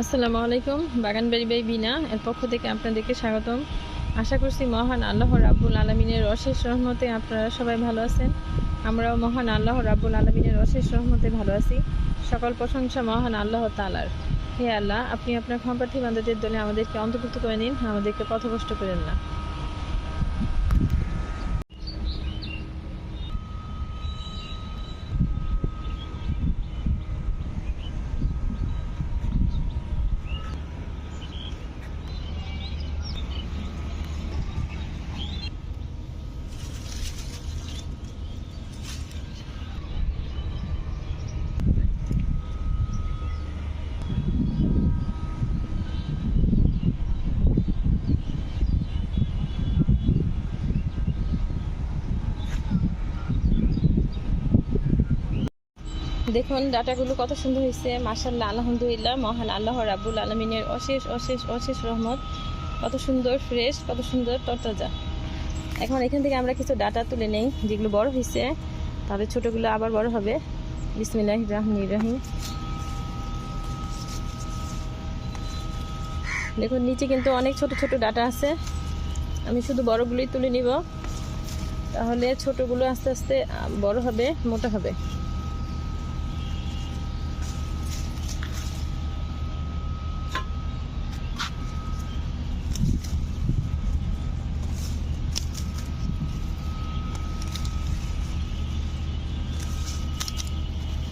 আসসালামু আলাইকুম বাগানবাড়ি বাই বিনা। এর পক্ষ থেকে আপনাদেরকে স্বাগতম। আশা করছি মহান আল্লাহ রাব্বুল আলমিনের অশেষ রহমতে আপনারা সবাই ভালো আছেন। আমরাও মহান আল্লাহ রাব্বুল আলমিনের অশেষ রহমতে ভালো আছি। সকল প্রশংসা মহান আল্লাহ তালার হে আল্লাহ, আপনি আপনার ক্ষমপার্থী বান্ধবদের দলে আমাদেরকে অন্তর্ভুক্ত করে নিন। আমাদেরকে পথভ্রষ্ট করেন না। দেখুন, ডাটাগুলো কত সুন্দর হয়েছে। মাসাল্লাহ আলহামদুলিল্লাহ, মহান আল্লাহ রাব্বুল আলমিনের অশেষ অশেষ অশেষ রহমত। কত সুন্দর ফ্রেশ কত সুন্দর, তরতাজা। এখন এখান থেকে আমরা কিছু ডাটা তুলে নেই, যেগুলো বড় হয়েছে। তাহলে ছোটোগুলো আবার বড় হবে। বিসমিল্লাহ রহমান রহিম। দেখুন, নিচে কিন্তু অনেক ছোট ছোট ডাটা আছে। আমি শুধু বড়গুলোই তুলে নিব। তাহলে ছোটোগুলো আস্তে আস্তে বড় হবে, মোটা হবে।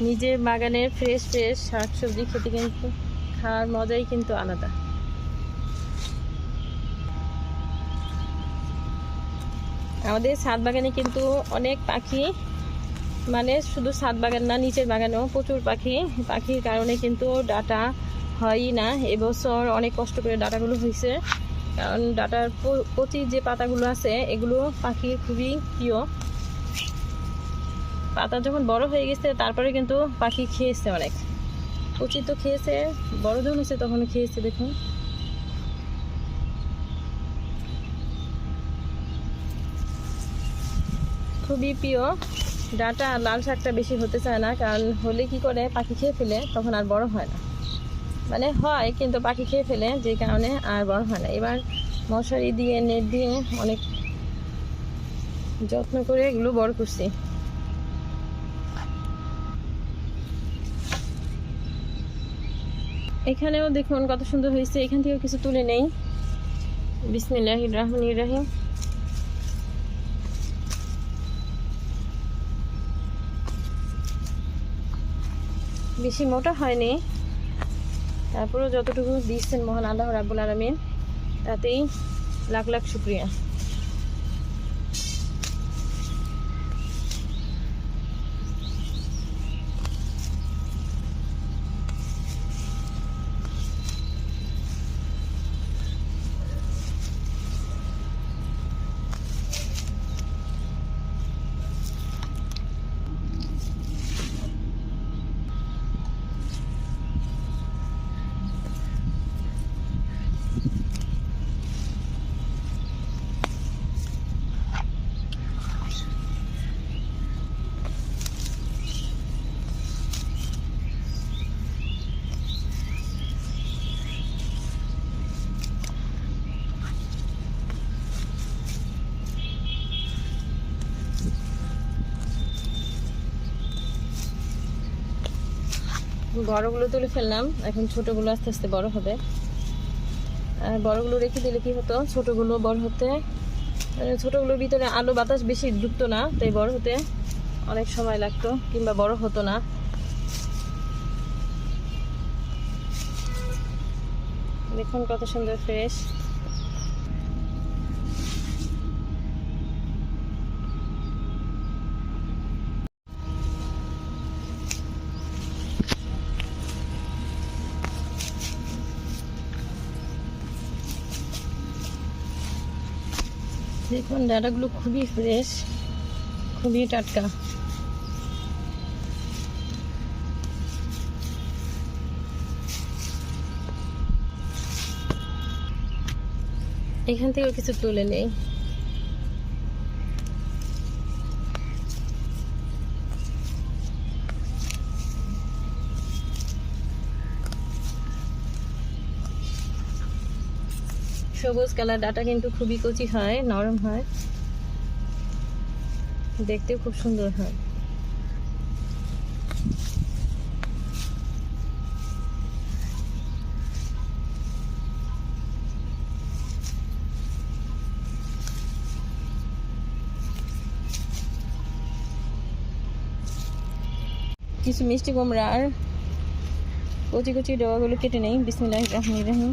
নিজের বাগানের ফ্রেশ ফ্রেশ শাকসবজি খেতে কিন্তু খাওয়ার মজাই কিন্তু আলাদা। আমাদের ছাদ বাগানে কিন্তু অনেক পাখি মানে শুধু ছাদ বাগান না, নিচের বাগানেও প্রচুর পাখি। পাখির কারণে কিন্তু ডাটা হয়ই না। এবছর অনেক কষ্ট করে ডাটাগুলো হয়েছে। কারণ ডাটার প- কচি যে পাতাগুলো আছে, এগুলো পাখির খুবই প্রিয়। পাতা যখন বড় হয়ে গেছে, তারপরে কিন্তু পাখি খেয়েছে অনেক। কচি তো খেয়েছে, বড় যখন হয়েছে তখন খেয়েছে, দেখুন। খুবই প্রিয়। ডাটা আর লাল শাকটা বেশি হতে চায় না, কারণ হলে কি করে পাখি খেয়ে ফেলে, তখন আর বড় হয় না। মানে হয়, কিন্তু পাখি খেয়ে ফেলে, যে কারণে আর বড় হয় না। এবার মশারি দিয়ে, নেট দিয়ে অনেক যত্ন করে এগুলো বড় করছি। এখানেও দেখুন কত সুন্দর হয়েছে। এখান থেকেও কিছু তুলে নেই। বিসমিল্লাহ রহমান রাহিম। বেশি মোটা হয়নি। তারপরেও যতটুকু দিচ্ছেন মহান আল্লাহ রাবুল আলমিন, তাতেই লাখ লাখ শুক্রিয়া। বড়গুলো তুলে ফেললাম। এখন ছোটগুলো আস্তে আস্তে বড় হবে। আর বড়গুলো রেখে দিলে কি হতো? ছোটগুলো বড় হতে ছোটগুলোর ভিতরে আলো বাতাস বেশি ঢুকতো না, তাই বড় হতে অনেক সময় লাগতো, কিংবা বড় হতো না। দেখুন কত সুন্দর ফ্রেশ। দেখুন ডাটাগুলো খুবই ফ্রেশ খুবই টাটকা। এখান থেকেও কিছু তুলে নেই। সবুজ কালার, ডাটা কিন্তু খুবই কচি হয়, নরম হয়। দেখতেও খুব সুন্দর হয়। কিছু মিষ্টি কুমড়া আর কচি কচি ডগাগুলো কেটে নেই। বিসমিল্লাহ রহমান রহিম।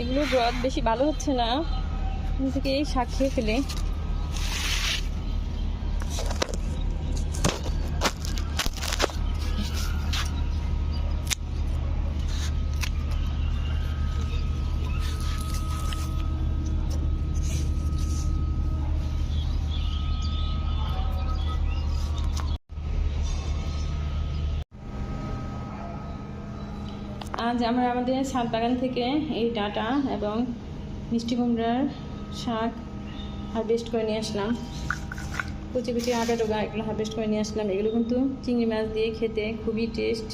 এগুলো গ্রথ বেশি ভালো হচ্ছে না। থেকে এই শাক খেয়ে ফেলে। আজ আমরা আমাদের ছাদ বাগান থেকে এই ডাটা এবং মিষ্টি কুমড়ার শাক হারভেস্ট করে নিয়ে আসলাম। কুচি কুচি আটা ডোগা এগুলো হারভেস্ট করে নিয়ে আসলাম। এগুলো কিন্তু চিংড়ি মাছ দিয়ে খেতে খুবই টেস্ট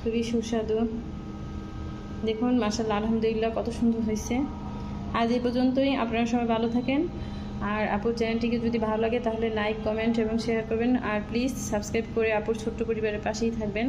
খুবই সুস্বাদু। দেখুন মাসাল্লাহ আলহামদুলিল্লাহ, কত সুন্দর হয়েছে। আজ এই পর্যন্তই। আপনারা সবাই ভালো থাকেন। আর আপুর চ্যানেলটিকে যদি ভালো লাগে, তাহলে লাইক কমেন্ট এবং শেয়ার করবেন। আর প্লিজ সাবস্ক্রাইব করে আপুর ছোট্ট পরিবারের পাশেই থাকবেন।